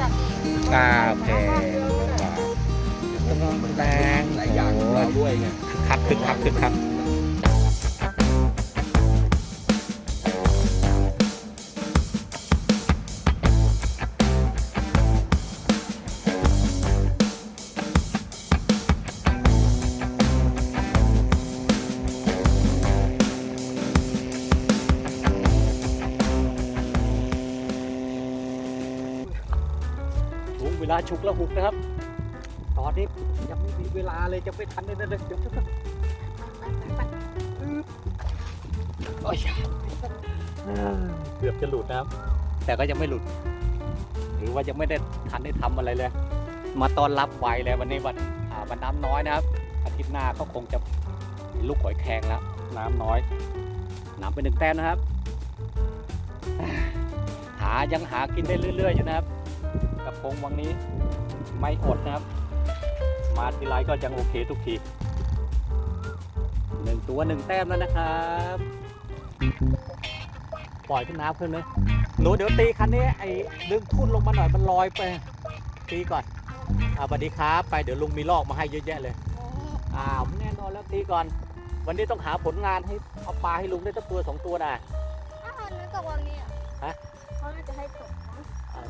จัดเองกาแฟกำลังแรงหลายอย่างด้วยไง คึกคักคึกคักคึกคักาฉุกละหุกนะครับ ตอนนี้ยังไม่มีเวลาเลยจะไม่ทันเลยนะเดี๋ยวเดี๋ยวเดี๋ยวโอ้ยเกือบจะหลุดนะครับ แต่ก็ยังไม่หลุด หรือว่ายังไม่ได้ทันได้ทำอะไรเลย มาตอนรับไวเลยวันนี้วันวันน้ำน้อยนะครับ อาทิตย์หน้าเขาคงจะลูกหอยแครงแล้วน้ำน้อย น้ำเป็นหนึ่งแต้มนะครับ หายังหากินได้เรื่อยๆอยู่นะครับ กระพงวังนี้ไม่อดนะครับ มาทีไรก็ยังโอเคทุกทีหนึ่งตัวหนึ่งแต้มแล้วนะครับ ปล่อยขึ้นน้ำขึ้นเลยหนูเดี๋ยวตีคันนี้ไอ้ดึงทุ่นลงมาหน่อยมันลอยไป ตีก่อนอ่าสวัสดีครับ ไปเดี๋ยวลุงมีลอกมาให้เยอะแยะเลยอ้าวแน่นอนแล้วตีก่อน วันนี้ต้องหาผลงานให้เอาปลาให้ลุงได้สักตัวสองตัวนะถ้าเขานึกกับวันนี้อะฮะเขาน่าจะให้ตกมั้งอ่า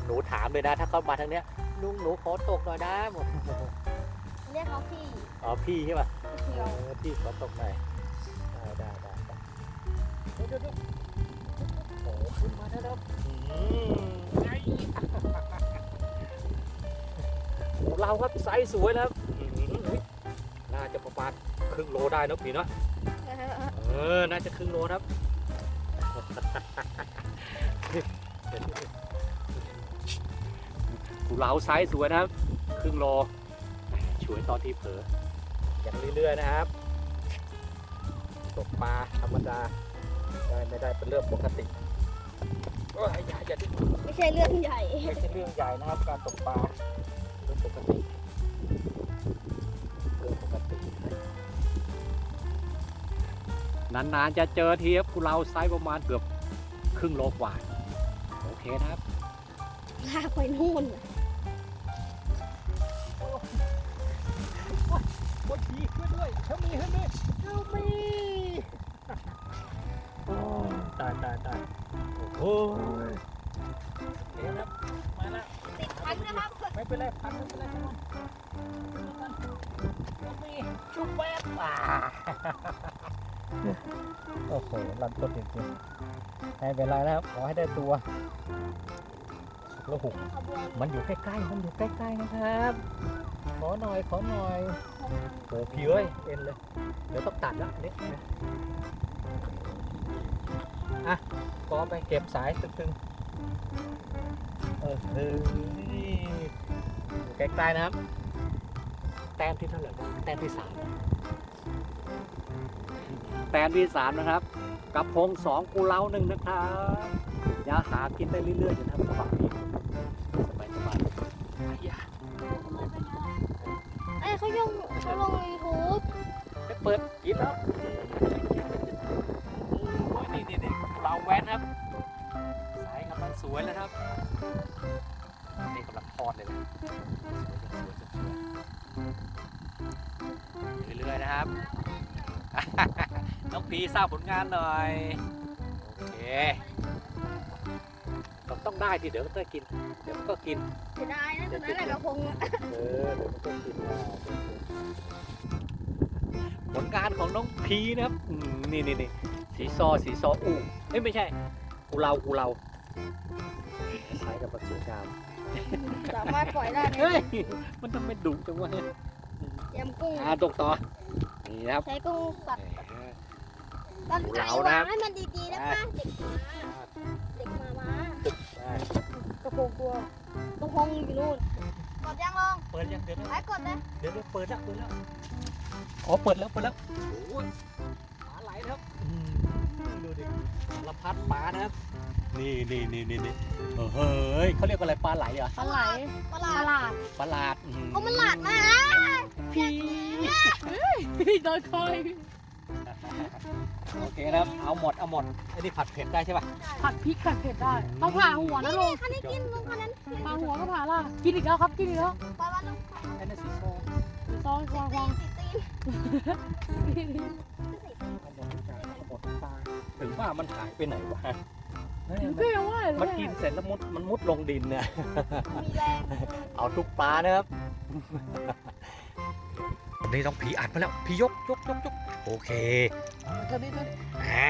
หนูถามเลยนะ ถ้าเขามาทางเนี้ยลุงหนูขอตกหน่อยนะหมดเรียกเขาพี่อ๋อพี่ใช่ป่ะเที่ยวเออพี่ขอตกหน่อยได้ได้ได้ได้เดี๋ยวเดี๋ยวเดี๋ยวโอ้ขึ้นมาแล้วครับอืมไงของเราครับไซส์สวยนะครับอืมเฮ้ยน่าจะประมาณครึ่งโลได้เนอะพี่เนาะเออน่าจะครึ่งโลนะครับ กูเหลาไซส์สวยนะครับ ครึ่งโลช่วยตอนที่เผลออย่างเรื่อยๆนะครับตกปลาธรรมดาได้ไม่ได้เป็นเรื่องปกติโอ้ยอย่าอย่ไม่ใช่เรื่องใหญ่ ไม่ใช่เรื่องใหญ่นะครับการตกปลาเรื่องปกติเรื่องปกตินานๆจะเจอทีครับกูเราไซส์ประมาณเกือบครึ่งโลกว่า โอเคนะครับ ลากไปนู่นน่ะโอ้ยดีขึ้นด้วยเชมีขึ้นด้วยเชมีโอ้ตายตายตายโอ้ยโอเคครับมาแล้วติดพันนะครับไม่เป็นไรพันไม่เป็นไรครับเชมีชุบแวบอ่าโอ้โหรันต้นจริงๆไม่เป็นไรนะครับขอให้ได้ตัว แล้วหุกขบมันอยู่ใกล้ๆ มันอยู่ใกล้ๆนะครับ ขอหน่อย ขอหน่อยโอ้พี่เอ้ย เอ็นเลย เดี๋ยวต้องตัดแล้วเล็กนะอะก็ไปเก็บสายตึงๆ เออเออนี่อยู่ใกล้ๆนะครับ แต้มที่เท่าไหร่แต้มที่สามแต้มที่สามนะครับ กับพงสองกูเล้าหนึ่งนะครับอย่าหากินได้เรื่อยๆอยู่นะครับระหว่างนี้ อ้ยาเอ้ยเขายงเขาลงยูทูบไปเปิดกินแล้วโอ้ยนี่นี่นี่เราแว้นครับสายกำลังสวยแล้วครับนี่กำลังทอดเลยนะสวยๆสวยๆเรื่อยๆนะครับน้องพีทราบผลงานหน่อย โอเค ต้องต้องได้ทีเดี๋ยวก็ได้กิน เดี๋ยวก็กิน เสียดายนะตอนนั้นแหละกระพงอะเออเดี๋ยวมันก็กินได้ผลงานของน้องพีนะครับอืมนี่นี่นี่สีซอสีซออูเอ้ยไม่ใช่กูเรากูเราใช้กับประสบการณ์สามารถปล่อยได้ไหมเฮ้ยมันทำไมดุจังวะเนี่ยยำกุ้ง อ่าตกต่อนี่นะครับ ใช้กุ้งสับแหมตั้งใจเรานะวางให้มันดีๆนะป้าเด็กมาเด็กมามาตึ กได้กระโปรงตัวกระพงอยู่นู่นกดยังลองเปิดยังเดี๋ยวนะไอ้กดเลยเดี๋ยวเดี๋ยวเปิดแล้วเปิดแล้วอ๋อเปิดแล้วเปิดแล้วโอ้ยปลาไหลนะครับอืมดูดิสารพัดปลานะครับนี่นี่นี่นี่นี่เออเฮ้ยเขาเรียกว่าอะไรปลาไหลเหรอปลาไหลปลาหลาดปลาหลาดอืม เขามันหลาดมากพี่พี่โดนคอย โอเคนะครับเอาหมดเอาหมดไอ้นี่ผัดเผ็ดได้ใช่ป่ะผัดพริกผัดเผ็ดได้ต้องผ่าหัวนะลุงคันนี้กินลุงคันนั้นผ่าหัวก็ผ่าล่ะกินอีกแล้วครับกินอีกแล้วปล่อยวันลุงไอ้นั่นสีโซซองซองซองสีตีนเอาหมดทุกอย่างเอาหมดทุกปลาถึงว่ามันหายไปไหนวะเฮ้ยถึงมันก็ยังว่าเลยมันกินเสร็จแล้วมุดมันมุดลงดินเนี่ยมีแรงเอาทุกปลานะครับ นี่ต้องผีอัดมาแล้วผียกยกยกยกโอเคเธอนี่เธออ่า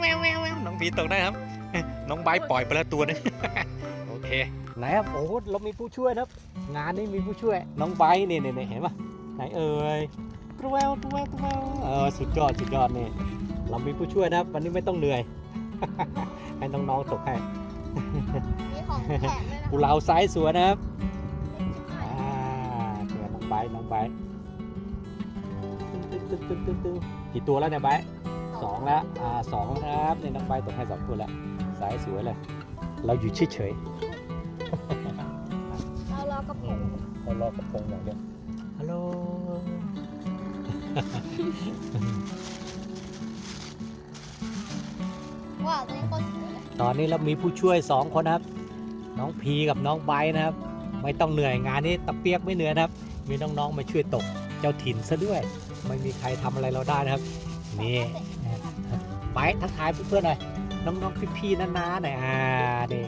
แววแววแววน้องผีตกได้ครับ น้องใบร์ทปล่อยไปแล้วตัวนึงโอเคไหนครับโอ้โหเรามีผู้ช่วยนะครับ งานนี้มีผู้ช่วย น้องใบร์ทนี่นี่นี่เห็นปะไหนเอ่ยตัวแววตัวแววตัวแววเออสุดยอดสุดยอดนี่เรามีผู้ช่วยนะครับวันนี้ไม่ต้องเหนื่อย ให้น้องๆตกให้มีของแถมด้วยนะกูเหลาไซส์สวยนะครับ บน้องไบตึ้งตึ้งตึ้งตึ้งกี่ตัวแล้วเนี่ยไบสองแล้วอ่าสองนะครับเนี่ยน้องไบตกให้สองตัวแล้วไซส์สวยเลย เราอยู่เฉยเฉยเรารอกระๆปุกเรารอกระพงอย่างเดียวฮัลโหลว้าวตัวนี้คตรสวยเลยตอนนี้เรามีผู้ช่วยสองคนครับ น้องพีกับน้องไบนะครับ ไม่ต้องเหนื่อยงานนี้ตะเปียกไม่เหนื่อยนะครับ มีน้องๆมาช่วยตกเจ้าถิ่นซะด้วย ไม่มีใครทำอะไรเราได้นะครับ นี่ไปทักทายเพื่อนๆหน่อยน้องๆพี่ๆน้าๆหน่อยอ่านี่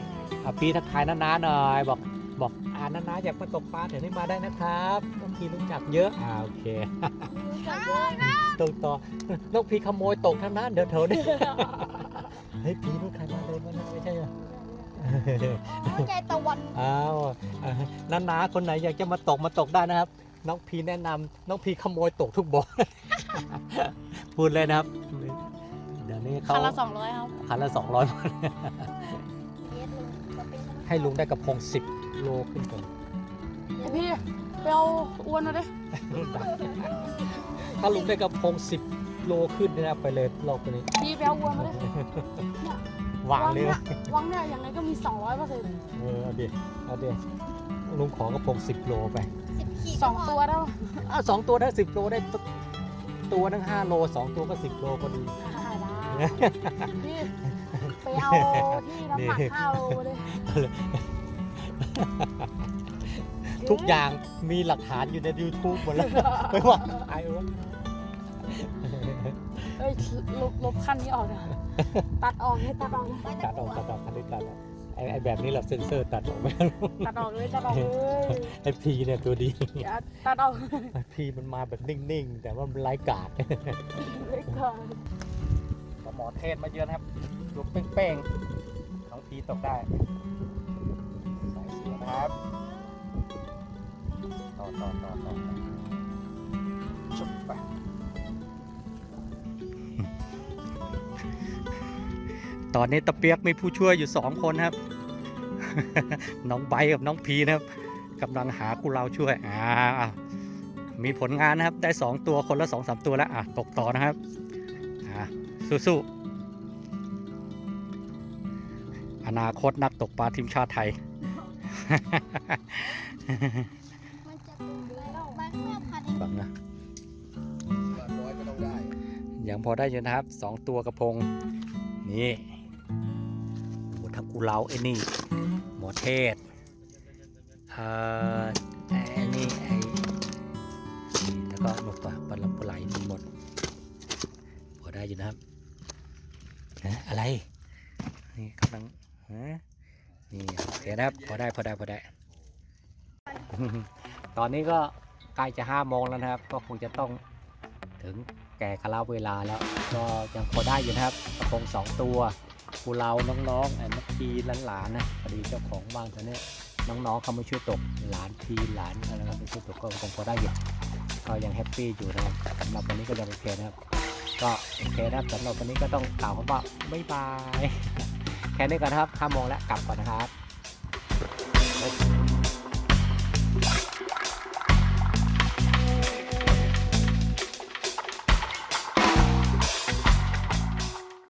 พี่ทักทายน้าๆหน่อยบอกบอกอ่าน้าๆอยากมาตกปลาเดี๋ยวนี้มาได้นะครับน้องพี่รู้จักเยอะอ่าโอเคตกต่อน้องพี่ขโมยตกทั้งนั้นเดี๋ยวเถอะนี่เฮ้ยพี่รู้ใครมาเลยมาไม่ใช่เหรอ น้องใจตะวันอ้าวอ่าน้าๆคนไหนอยากจะมาตกมาตกได้นะครับ น้องพีแนะนำน้องพีขโมยตกทุกบ่อพูดเลยนะครับ เดี๋ยวนี้เขาคันละสองร้อยครับคันละสองร้อยเยสลุงจะเป็นให้ลุงได้กระพงสิบโลขึ้นก่อนไอพี่ไปเอาอ้วนมาดิถ้าลุงได้กระพงสิบ โลขึ้นเนยนะไปเลยโลกตัวนี้พี่ไปเอาอ้วนมาดิวางเลยวันะงเนี่ยวังเนี่ยยังไงก็มีสองร้อยเปอร์เซ็นต์เออเอาดิเอาดิลุงขอกระพงสิบโลไปสิบขีดสองตัวได้ปะอ้าวสองตัวได้สิบโลได้ตัวตัวนึงห้าโลสองตัวก็สิบโลพอดีได้พี่ไปเอาที่น้ำหนักห้าโลมาดิทุกอย่างมีหลักฐานอยู่ใน YouTube หมดแล้ว ไม่ว่าไอ้เออ เอ้ยลบลบขั้นนี้ออกนะตัดออกให้ตัดออกเลยตัดออกตัดออกคันนี้ตัดออกไอ้ไอ้แบบนี้เราเซ็นเซอร์ตัดออกไม่ได้ตัดออกเลยตัดออกเลยไอ้พีเนี่ยตัวดีอย่าตัดออกไอ้พีมันมาแบบนิ่งๆ แต่ว่ามันไร้กาดเลยก่อนหมอเทศมาเยอะนะครับตัวเป้งๆน้องพีตกได้สายเสือนะครับต่อต่อต่อต่อชุบไป ตอนนี้ตะเปียกมีผู้ช่วยอยู่สองคนครับ น้องไบกับน้องพีนะครับกำลังหากูเราช่วยอ่ามีผลงานนะครับ ได้สองตัวคนละสองสามตัวแล้วอะตกต่อนะครับอ่าสู้ๆอนาคตนักตกปลาทีมชาติไทยมันจะเป็นเรื่องใบเครื่องพันเองนะร้อยก็ต้องได้ยังพอได้อยู่นะครับสองตัวกระพงนี่ อ้ทั้งกูเราไอ้นี่หมอเทศเอ่อไอ้นี่ไอ้แล้วก็นกปลาปลาลำปลาไหลหมดพอได้อยู่นะครับฮะอะไรนี่กำลังฮะนี่โอเคนะครับพอได้พอได้พอได้ ตอนนี้ก็ใกล้จะห้าโมงแล้วนะครับ ก็คงจะต้องถึงแก่กะลาเวลาแล้ว ก็ยังพอได้อยู่นะครับกระพงสองตัว กูเราน้องๆไอ้นักพีหลานๆนะพอดีเจ้าของบ้านตอนนี้น้องๆเขามาช่วยตกหลานพีหลานอะไรนะครับมาช่วยตกก็คงพอได้อยู่ก็ยังแฮปปี้อยู่นะครับสำหรับวันนี้ก็ยังโอเคนะครับ ก็โอเคนะครับสำหรับวันนี้ก็ต้องกล่าวคำว่าบ๊ายบายแค่นี้ก่อนครับห้าโมงแล้วกลับก่อนนะครับ